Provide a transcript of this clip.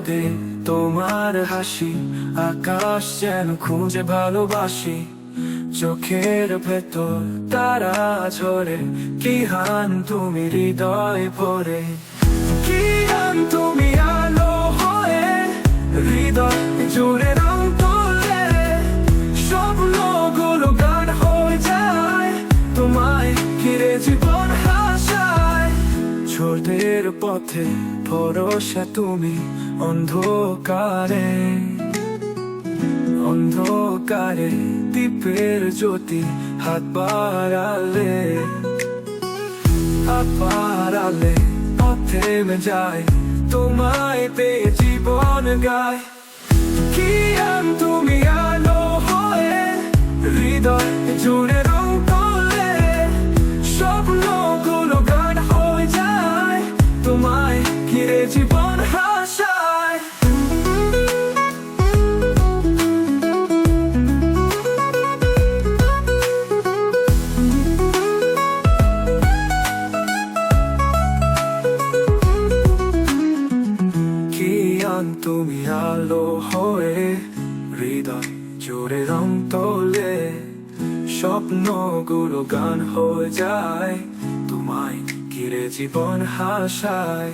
দিনের তোমার হাসি, আকাশ যেন খুঁজে ভালোবাসি। চোখের ভেতর তারা ঝরে, কি হান তুমি হৃদয় ভরে? কি হান তুমি ছোটদের পথে ভরসা তুমি অন্ধকারে। অন্ধকারে দ্বীপের জ্যোতি হাত বাড়ালে হাত বাড়ালে পথে যায়। তোমায় পেয়ে জীবন গায়। কি তুমি আলো হয়ে, হৃদয় জুড়ে তোমায় ঘিরে জীবন হাসায়। কি আন তুমি আলো হয়ে হৃদয় জোরে রং তোলে, স্বপ্নগুলো গান হয়ে যায় তোমায়। তীরে জীবন হাসায়।